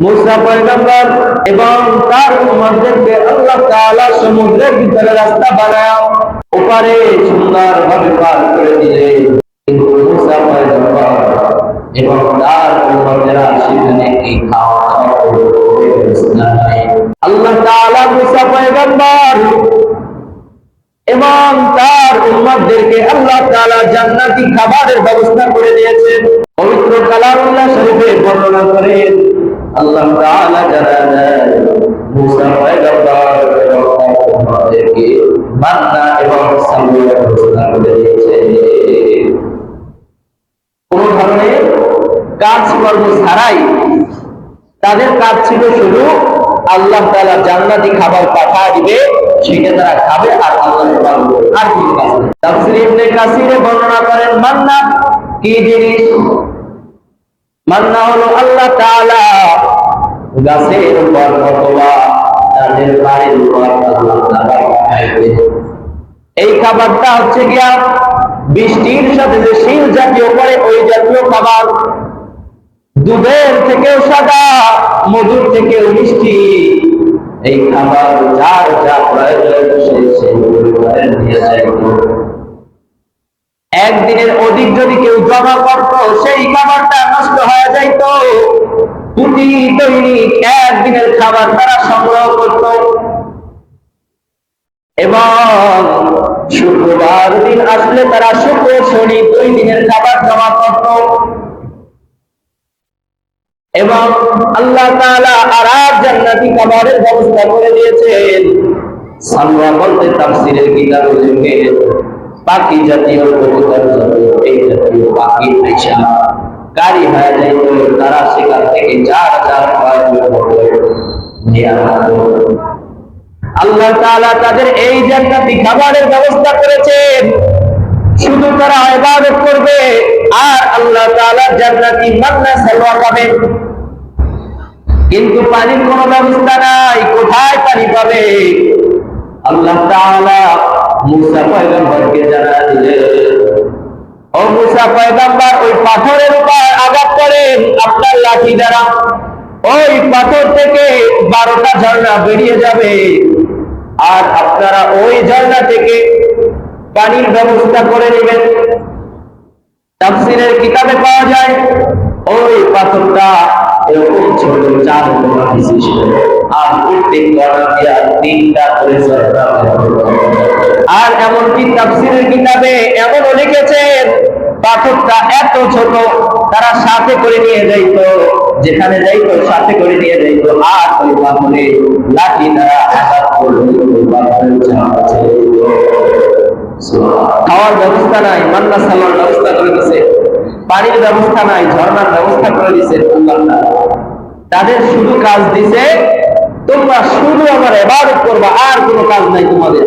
মুসা পয়গম্বর এবং তার উম্মতদেরকে আল্লাহ তাআলা সমুদ্রের ভিতরে রাস্তা বানায়, ওপারে সুন্দরভাবে পার করে দিলেন কিন্তু মুসা পয়গম্বর এবং তার উম্মতেরা সেখানে কি খাওয়া। আল্লাহ মুসা পয়গম্বর এবং তার উম্মতদেরকে আল্লাহ তাআলা জান্নাতি খাবারের ব্যবস্থা করে দিয়েছেন পবিত্র কালামুল্লাহ শরীফে বর্ণনা করেন আল্লাহ তাআলা জানালেন মুসা পয়গম্বর উম্মতদেরকে মান্না এবং সালওয়ার ব্যবস্থা করে দিয়েছেন কোন ধরনের কাজ কর্ম ছাড়াই তাদের কাজ ছিল শুধু আল্লাহ তাআলা জান্নাতি খাবার পাঠা দিবে, সেটা তারা খাবে আর আল্লাহ আর কি কাজ। তাফসীর ইবনে কাসিরে বর্ণনা করেন, মান্না কি জিনিস মান্না হলো আল্লাহ তাআলা গাছের উপর অথবা তাদের বাড়ির উপর এই খাবারটা হচ্ছে গিয়া বৃষ্টির সাথে যে শিল জাতীয় করে, ওই জাতীয় খাবার দুধের থেকেও সাদা, মধুর থেকেও মিষ্টি। এই খাবার যার যা প্রয়োজন একদিনের অধিক যদি কেউ জমা করত, সেই খাবারটা নষ্ট হয়ে প্রতি দৈনিক একদিনের খাবার তারা সংগ্রহ করত। এবং শুক্রবার দিন আসলে তারা শুক্র শনি দুই দিনের খাবার জমা করত। এবং আল্লাহ তাআলা জান্নাতি খাবারের ব্যবস্থা করে দিয়েছেন। সালওয়া বলতে তাফসীরের কিতাবে লিখে পাখি জাতীয় এই জাতীয় পাখি আইসা গাড়ি হয়ে তারা সেখান থেকে নিয়ে আসতো আল্লাহ তাদের এই জান্নাতি খাবারের ব্যবস্থা করেছেন। শুধু তারা ইবাদত করবে, আর আল্লাহ তাআলা জান্নাতি মান্না সালওয়া পাবে কিন্তু পানির কোনো ব্যবস্থা নাই, কোথায় পানি পাবে? আল্লাহ তাআলা মুসা পয়গম্বরকে জানা দিলেন ও ওই পাথরের উপর আঘাত করেন আপনার লাঠি দ্বারা। ওই পাথর থেকে বারোটা ঝর্ণা বেরিয়ে যাবে। আর আপনারা ওই ঝর্ণা থেকে পানির ব্যবস্থা করে নেবেন। তাফসীরের কিতাবে পাওয়া যায়, ওই পাথরটা এরকম ছোট চার আর তিনটা করে আর এমনকি তাফসীরের কিতাবে এমনও লিখেছেন পাথরটা এত ছোট, তারা সাথে করে নিয়ে যাইতো, যেখানে যাইতো সাথে করে নিয়ে যাইতো আর ওই পাথরে লাঠি দ্বারা আঘাত। খাওয়ার ব্যবস্থা নাই, মান্না সালার ব্যবস্থা করে দিছে পানির ব্যবস্থা নাই, ঝর্ণার ব্যবস্থা করে দিছে। তাদের শুধু কাজ দিছে, তোমরা শুধু আমার এবাদত করবা, আর কোনো কাজ নাই তোমাদের